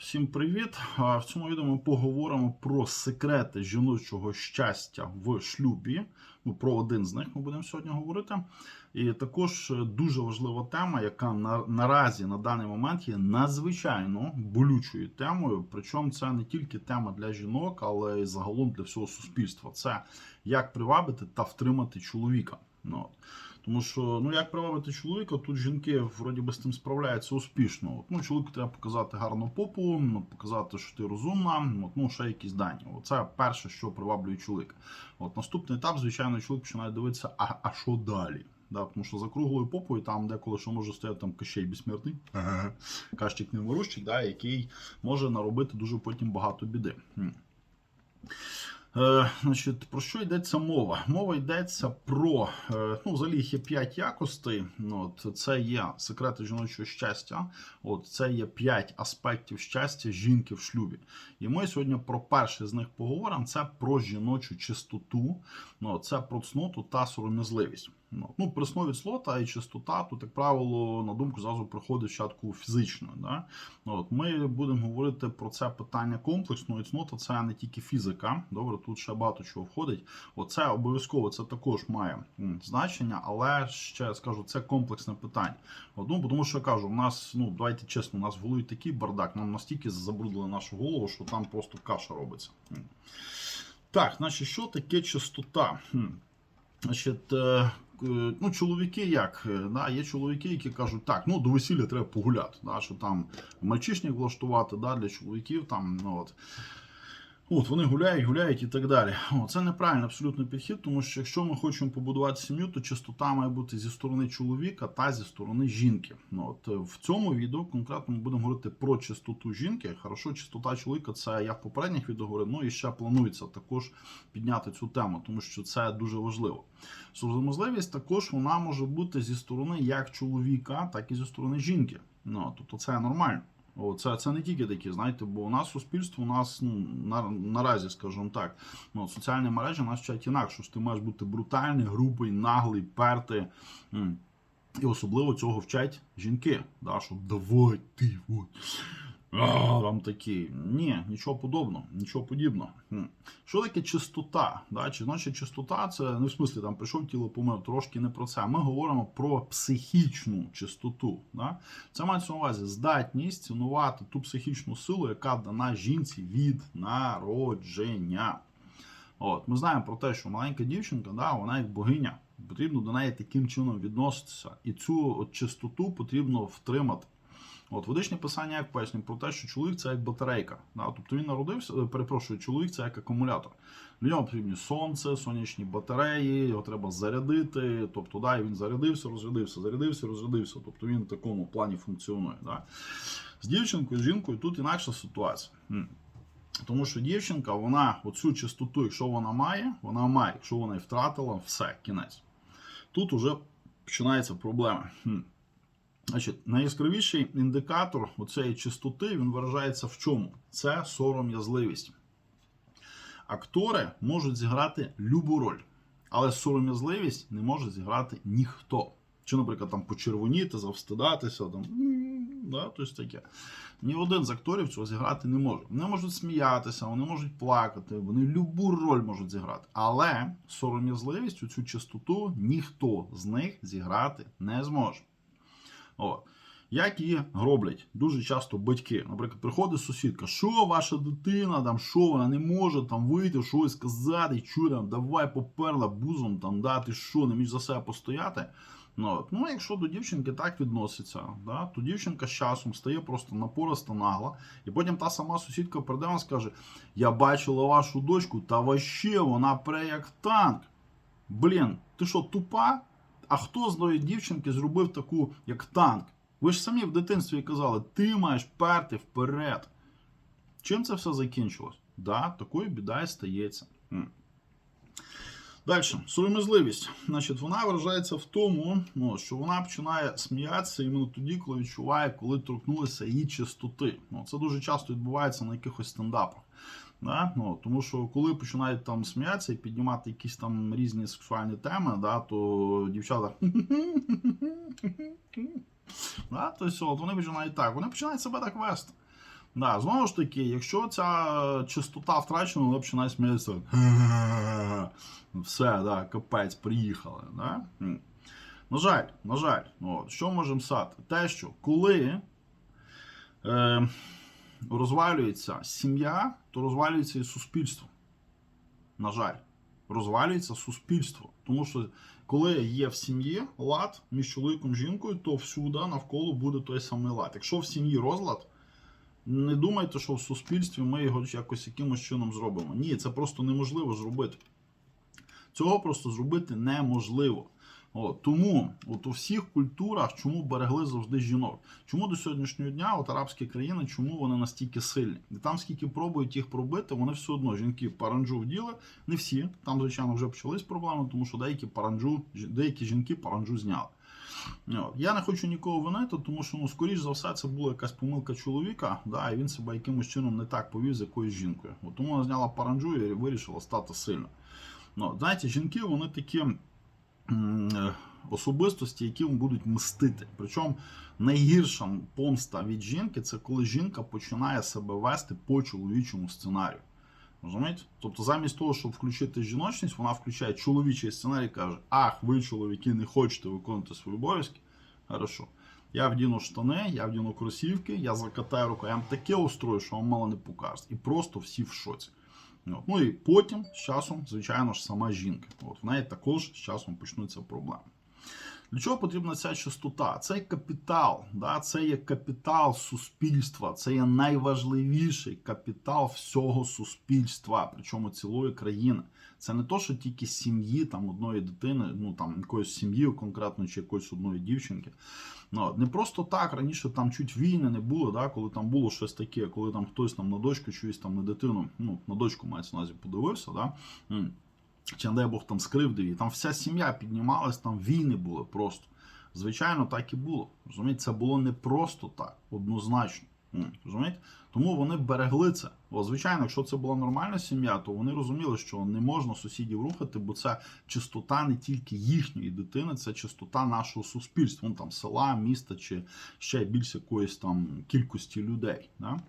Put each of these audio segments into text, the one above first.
Всім привіт! В цьому відео ми поговоримо про секрети жіночого щастя в шлюбі. Ну, про один з них ми будемо сьогодні говорити. І також е, дуже важлива тема, яка на, наразі на даний момент є надзвичайно болючою темою. Причому це не тільки тема для жінок, але й загалом для всього суспільства. Це як привабити та втримати чоловіка. Ну, от. Тому що, ну як привабити чоловіка, тут жінки вроді би з тим справляються успішно. От, ну, чоловіку треба показати гарну попу, ну, показати, що ти розумна, от, ну ще якісь дані. Це перше, що приваблює чоловіка. От наступний етап, звичайно, чоловік починає дивитися, а, а що далі? Да, тому що за круглою попою там деколи що може стояти там кощей безсмертний, кащик неворущик, да, який може наробити дуже потім багато біди. Е, значить, про що йдеться мова? Мова йдеться про е, ну, взагалі є п'ять якостей. Ну, От, це є секрети жіночого щастя. От це є п'ять аспектів щастя жінки в шлюбі. І ми сьогодні про перший з них поговоримо. Це про жіночу чистоту, ну, це про цноту та сором'язливість. Ну, ну, при слові слота і чистота, тут, як правило, на думку зразу приходить спочатку фізично. Да? Ну, От, Ми будемо говорити про це питання комплексно, і цнота це не тільки фізика. Добре, тут ще багато чого входить. Оце обов'язково це також має значення, але ще скажу, це комплексне питання. От, ну, тому що я кажу, у нас, ну давайте чесно, у нас в голові такий бардак, нам настільки забрудили нашу голову, що там просто каша робиться. Так, значить, що таке чистота? Значить, е, ну, чоловіки як? Е, Да, є чоловіки, які кажуть, так, ну до весілля треба погуляти, да, що там мальчишник влаштувати да, для чоловіків. там, ну, от. От, вони гуляють, гуляють і так далі. О, це неправильний абсолютно підхід, тому що якщо ми хочемо побудувати сім'ю, то чистота має бути зі сторони чоловіка та зі сторони жінки. Ну, от, е, в цьому відео конкретно ми будемо говорити про чистоту жінки. Хорошо, чистота чоловіка це я в попередніх відео говорив, ну і ще планується також підняти цю тему, тому що це дуже важливо. Сором'язливість також вона може бути зі сторони як чоловіка, так і зі сторони жінки. Ну, тобто це нормально. О, це, це не тільки такі, знаєте, бо у нас суспільство, у нас ну, на, наразі, скажімо так, ну, соціальні мережі нас вчать інакше, що ти маєш бути брутальний, грубий, наглий, пертий. І особливо цього вчать жінки. Да, що давай ти от. Там такі. Ні, нічого подобного, нічого подібного. Що таке чистота? Да? Чи значить чистота це не в смислі там прийшов тіло помив, трошки не про це. Ми говоримо про психічну чистоту. Да? Це мається на увазі здатність цінувати ту психічну силу, яка дана жінці від народження. От, Ми знаємо про те, що маленька дівчинка, да, вона як богиня, потрібно до неї таким чином відноситися. І цю от чистоту потрібно втримати. От Ведичне писання як пояснює про те, що чоловік це як батарейка. Да? Тобто він народився, е, перепрошую, чоловік це як акумулятор. Для нього потрібні сонце, сонячні батареї, його треба зарядити. Тобто, да, і він зарядився, розрядився, зарядився, розрядився. Тобто він в такому плані функціонує. Да? З дівчинкою, з жінкою тут інакша ситуація. Тому що дівчинка, вона оцю чистоту, якщо вона має, вона має. Якщо вона і втратила, все, кінець. Тут уже починається проблема. Значить, найяскравіший індикатор оцієї чистоти він виражається в чому? Це сором'язливість. Актори можуть зіграти любу роль, але сором'язливість не може зіграти ніхто. Чи, наприклад, там почервоніти, завстидатися, там, да, тобто таке. Ні один з акторів цього зіграти не може. Вони можуть сміятися, вони можуть плакати, вони любу роль можуть зіграти. Але сором'язливість, цю чистоту ніхто з них зіграти не зможе. О. Як її гроблять дуже часто батьки. Наприклад, приходить сусідка, що ваша дитина, там, що вона не може там вийти, щось сказати, що там, давай поперла бузом, там, дати що, не міг за себе постояти. Ну, от. ну, якщо до дівчинки так відноситься, да, то дівчинка з часом стає просто напориста нагла, і потім та сама сусідка прийде і скаже: Я бачила вашу дочку, та вообще вона пре як танк. Блін, ти що, тупа? А хто з тої дівчинки зробив таку, як танк? Ви ж самі в дитинстві казали, ти маєш перти вперед. Чим це все закінчилось? Да, такою біда і стається. Далі, сором'язливість. Значить, вона виражається в тому, ну, що вона починає сміятися іменно тоді, коли відчуває, коли торкнулися її чистоти. Ну, це дуже часто відбувається на якихось стендапах. Да? Ну, тому що коли починають там сміятися і піднімати якісь там різні сексуальні теми, да, то дівчата. да, то все, от вони починають так, вони починають себе так вести. Да, знову ж таки, якщо ця чистота втрачена, вона починає сміятися. Все, да, капець, приїхали. Да? На жаль, на жаль, от, що можемо сати? Те, що коли е, розвалюється сім'я, то розвалюється і суспільство. На жаль, розвалюється суспільство. Тому що коли є в сім'ї лад між чоловіком і жінкою, то всюди навколо буде той самий лад. Якщо в сім'ї розлад, не думайте, що в суспільстві ми його якось якимось чином зробимо. Ні, це просто неможливо зробити. Цього просто зробити неможливо. От, тому от у всіх культурах чому берегли завжди жінок? Чому до сьогоднішнього дня от арабські країни, чому вони настільки сильні? І там скільки пробують їх пробити, вони все одно жінки паранджу вділи, не всі. Там, звичайно, вже почались проблеми, тому що деякі паранджу, деякі жінки паранджу зняли. Я не хочу нікого винити, тому що, ну, скоріш за все, це була якась помилка чоловіка, да, і він себе якимось чином не так повів з якоюсь жінкою. От тому вона зняла паранджу і вирішила стати сильною. Ну, знаєте, жінки, вони такі особистості, які будуть мстити. Причому найгірша помста від жінки це коли жінка починає себе вести по чоловічому сценарію. Розумієте? Тобто, замість того, щоб включити жіночність, вона включає чоловічий сценарій і каже: Ах, ви, чоловіки, не хочете виконувати свої обов'язки. Хорошо. Я вдіну штани, я вдіну кросівки, я закатаю вам таке устрою, що вам мало не покажуть. І просто всі в шоці. Ну і потім з часом, звичайно ж, сама жінка. От в неї також з часом почнуться проблеми. Для чого потрібна ця чистота? Це капітал, да? це є капітал суспільства, це є найважливіший капітал всього суспільства, причому цілої країни. Це не то, що тільки сім'ї там одної дитини, ну там якоїсь сім'ї конкретно чи якоїсь одної дівчинки. Ну, не просто так раніше там чуть війни не було, да, коли там було щось таке, коли там хтось там на дочку, чусь там на дитину, ну на дочку мається на подивився, да. чи не дай Бог там скривдив її. Там вся сім'я піднімалась, там війни були просто. Звичайно, так і було. Розумієте, це було не просто так, однозначно. Розумієте? Тому вони берегли це. Бо, звичайно, якщо це була нормальна сім'я, то вони розуміли, що не можна сусідів рухати, бо це чистота не тільки їхньої дитини, це чистота нашого суспільства, ну, там села, міста чи ще більш якоїсь там кількості людей. Да?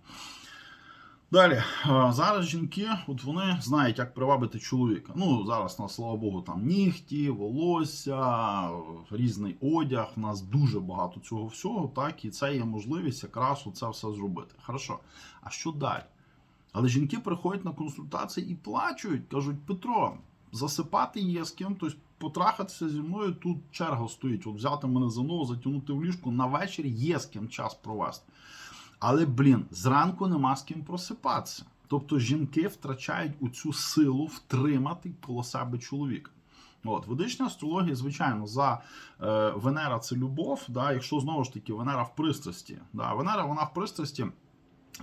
Далі, зараз жінки, от вони знають, як привабити чоловіка. Ну, зараз, на слава Богу, там нігті, волосся, різний одяг. У нас дуже багато цього всього, так, і це є можливість якраз це все зробити. Хорошо. А що далі? Але жінки приходять на консультації і плачуть, кажуть, Петро, засипати є з ким, тобто потрахатися зі мною, тут черга стоїть. От взяти мене за ногу, затягнути в ліжку, на вечір є з ким час провести. Але, блін, зранку нема з ким просипатися. Тобто жінки втрачають у цю силу втримати коло себе чоловіка. От, ведична астрологія, звичайно, за е, Венера це любов. Да, Якщо знову ж таки Венера в пристрасті. Да, Венера вона в пристрасті.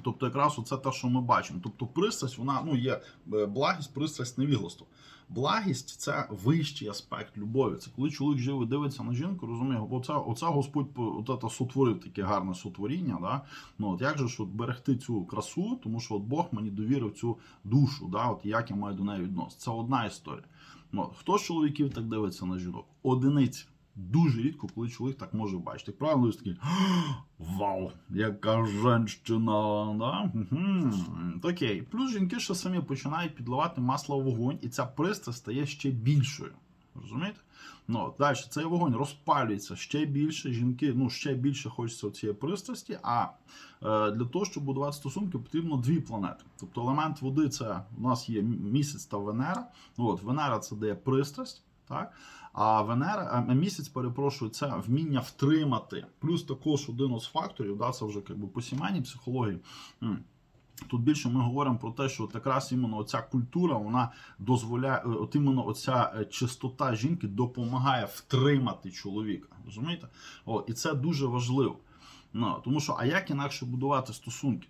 Тобто, якраз це те, що ми бачимо. Тобто, пристрасть, вона ну є е, благість, пристрасть, невігластво. Благість це вищий аспект любові. Це коли чоловік живе, дивиться на жінку, розуміє, оце, оце Господь от це сотворив таке гарне сотворіння. Да? Ну от як же ж от берегти цю красу, тому що от Бог мені довірив цю душу, да? от як я маю до неї відноситися. Це одна історія. Ну, хто з чоловіків так дивиться на жінок? Одиниці. Дуже рідко, коли чоловік так може бачити. Він такий Вау, яка женщина. Да? Угу. Окей. Плюс жінки ще самі починають підливати масло в вогонь, і ця пристрасть стає ще більшою. Розумієте? Ну, далі цей вогонь розпалюється ще більше. Жінки ну, ще більше хочеться цієї пристрасті. А е, для того, щоб будувати стосунки, потрібно дві планети. Тобто елемент води це у нас є місяць та Венера. От, Венера це дає пристрасть. Так? А Венера, а місяць, перепрошую, це вміння втримати. Плюс також один із факторів, да, це вже якби по сімейній психології. Тут більше ми говоримо про те, що от якраз іменно оця культура вона дозволяє, е, от іменно оця е, чистота жінки допомагає втримати чоловіка. Розумієте? О, і це дуже важливо. Ну, Тому що, а як інакше будувати стосунки?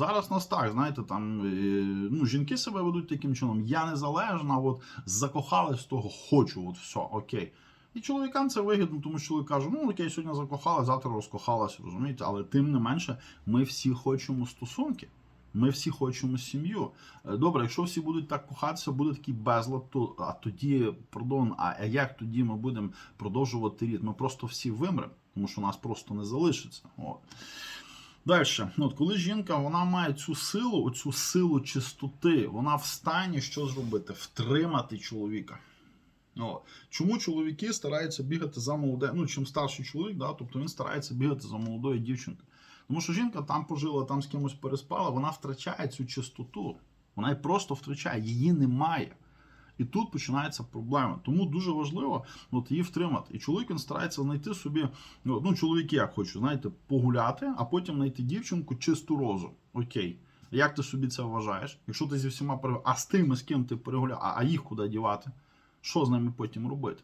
Зараз нас так, знаєте, там е, ну, жінки себе ведуть таким чином. Я незалежна, от закохалась того, хочу, от все, окей. І чоловікам це вигідно, тому що чоловік каже, ну окей, сьогодні закохала, завтра розкохалася, розумієте? Але тим не менше, ми всі хочемо стосунки. Ми всі хочемо сім'ю. Е, Добре, якщо всі будуть так кохатися, буде такий безлад, то а тоді, пардон, а як тоді ми будемо продовжувати рід? Ми просто всі вимремо, тому що нас просто не залишиться. От. Далі, ну, от коли жінка вона має цю силу, оцю силу чистоти, вона в стані що зробити? Втримати чоловіка. О. Чому чоловіки стараються бігати за молоде, ну чим старший чоловік, да, тобто він старається бігати за молодою дівчинкою. Тому що жінка там пожила, там з кимось переспала, вона втрачає цю чистоту. Вона її просто втрачає, її немає. І тут починається проблема. Тому дуже важливо от, її втримати. І чоловік він старається знайти собі, ну, ну чоловіки як хочуть, знаєте, погуляти, а потім знайти дівчинку чисту розу. Окей. Як ти собі це вважаєш? Якщо ти зі всіма перегуляв, а з тими, з ким ти перегуляв, а, а їх куди дівати? Що з ними потім робити?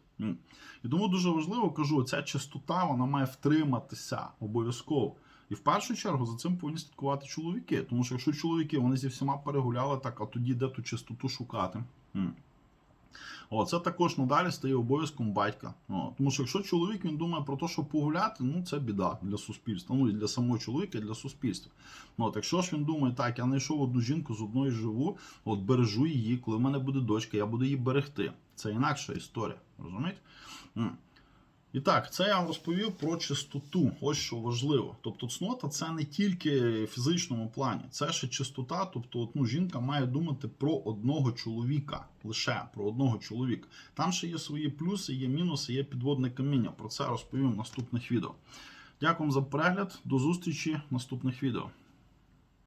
І тому дуже важливо кажу, ця чистота вона має втриматися обов'язково. І в першу чергу за цим повинні слідкувати чоловіки. Тому що якщо чоловіки вони зі всіма перегуляли, так а тоді де ту чистоту шукати? О, це також надалі стає обов'язком батька. О, тому що якщо чоловік він думає про те, що погуляти, ну це біда для суспільства. Ну і для самого чоловіка, і для суспільства. Ну, от, якщо ж він думає, так, я знайшов одну жінку з одної живу, от бережу її, коли в мене буде дочка, я буду її берегти. Це інакша історія. Розумієте? І так, це я вам розповів про чистоту. Ось що важливо. Тобто, цнота це не тільки в фізичному плані, це ще чистота. Тобто, ну, жінка має думати про одного чоловіка, лише про одного чоловіка. Там ще є свої плюси, є мінуси, є підводне каміння. Про це розповім в наступних відео. Дякую за перегляд. До зустрічі в наступних відео.